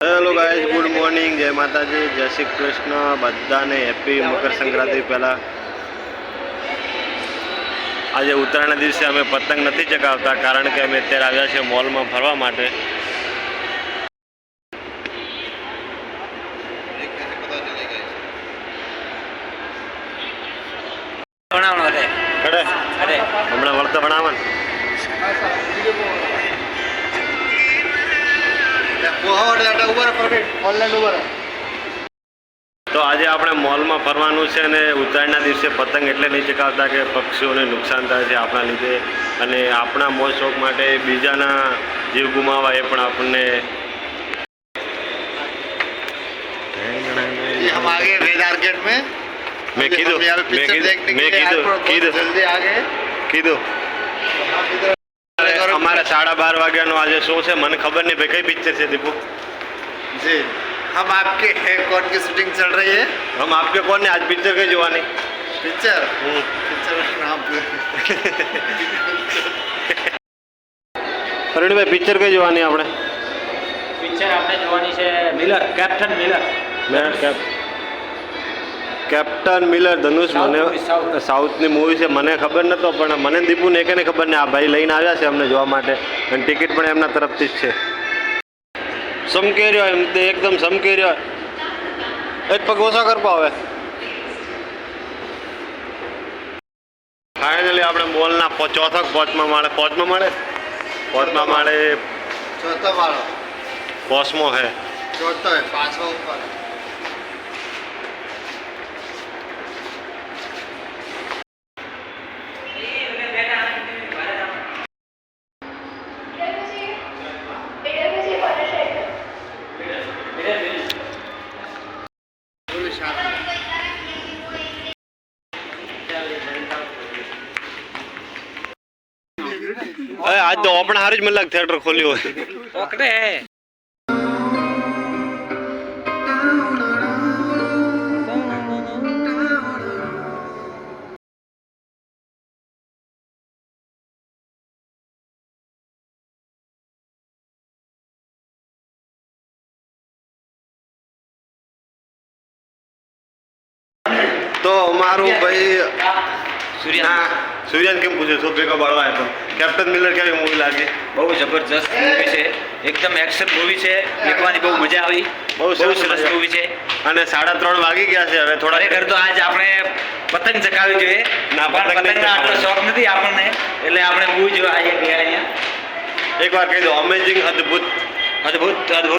Hello guys good morning જય માતાજી જય શ્રી કૃષ્ણ. બધાને હેપી મકર સંક્રાંતિ પહેલાં. આજે ઉત્તરાયણના દિવસે અમે પતંગ નથી ચગાવતા કારણ કે અમે અત્યારે આવ્યા છીએ મોલમાં ફરવા માટે. હમણાં અરે ખડે અરે હમણાં વળતા ભણાવવા ને તો આજે આપણે મોલમાં ફરવાનું છે અને ઉત્તરાયણના દિવસે પતંગ એટલે નહીં ચગાવતા કે પક્ષીઓને નુકસાન થાય છે આપણા લીધે અને આપણા મોજ શોખ માટે બીજાના જીવ ગુમાવવા એ પણ આપણને ये हम आ गए रेड आर्केड में મેં કીધું हम यहाँ पे મેં पिक्चर કીધું देखने के મેં लिए કીધું airport बहुत કીધું जल्दी आ गए કીધું અમારે સાડા બાર વાગ્યાનો આજે શો છે મને ખબર નહીં ભાઈ કઈ પિક્ચર છે દીપુ जी हम आपके कौन की शूटिंग चल रही है હમ આપકે કોણ ને આજ પિક્ચર કઈ જોવાની पिक्चर હમ. पिक्चर का नाम અરુણભાઈ પિક્ચર કઈ જોવાની આપણે પિક્ચર આપણે જોવાની છે મિલર કેપ્ટન મિલર મેં cap captain Miller Dhanush South મને movie, South. સાઉથની મૂવી છે મને ખબર નતો પણ મને દીપુ ને એકને ખબર ને આ ભાઈ લઈને આવ્યા છે અમને જોવા માટે અને ટિકિટ પણ એમના તરફથી જ છે સમકે રહ્યો એમ તે એકદમ સમકે રહ્યો એક પગ ઓછા કરપા આવે ફાઇનલી આપણે મોલના ચોથક પોચમા માળે પોચમા માળે પોચમા માળે ચોથો માળો પોસમો હે. ચોથો પાંચમો ઉપર. હવે આજ તો આપણે હારે જ મને લાગે થિયેટર ખોલ્યું હોય. ઓકડે તો મારું ભાઈ સૂર્યા સૂર્યાને કેમ પૂછે? છો ભેગા બાળવા તો. કેપ્ટન મિલર કેવી મૂવી લાગી? બહુ જબરજસ્ત મૂવી છે. એકદમ એક્શન મૂવી છે. દેખવાની બહુ મજા આવી. બહુ સરસ મૂવી છે. અને સાડા ત્રણ વાગી ગયા છે હવે થોડા ઘર તો આજ આપણે પતંગ ચકાવી જોઈએ. ના, પતંગ આટલો શોખ નથી આપણને. એટલે આપણે મૂવી જોવા અહીંયા ગયા અહીંયા. એક વાર કહી દો અમેઝિંગ અદ્ભુત. અદ્ભુત અદ્ભુત